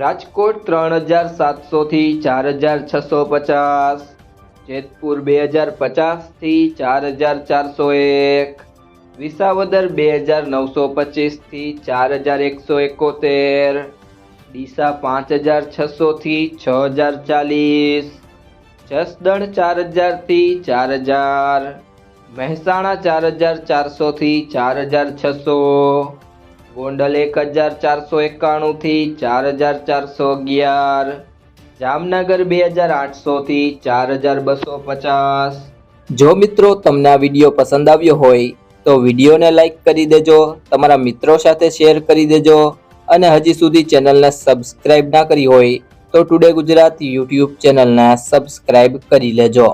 રાજકોટ ત્રણ હજાર સાતસોથી ચાર હજાર છસો પચાસ, જેતપુર બે હજાર પચાસથી ચાર હજાર ચારસો એક, વિસાવદર બે હજાર નવસો પચીસથી ચાર હજાર એકસો એકોતેર, ડીસા પાંચ હજાર છસોથી છ હજાર ચાલીસ, જસદણ ચાર હજારથી ચાર હજાર, મહેસાણા ચાર હજાર ચારસોથી ચાર હજાર છસો ગોંડલ એક હજાર ચારસો એકાણુંથી ચાર હજાર ચારસો અગિયાર. જામનગર બે હજાર આઠસોથી ચાર હજાર બસો પચાસ. જો મિત્રો તમને આ વીડિયો પસંદ આવ્યો હોય, તો વિડીયોને લાઈક કરી દેજો, તમારા મિત્રો સાથે શેર કરી દેજો, અને હજી સુધી ચેનલને સબસ્ક્રાઇબ ના કરી હોય, તો ટુડે ગુજરાત યુટ્યુબ ચેનલને સબસ્ક્રાઇબ કરી લેજો.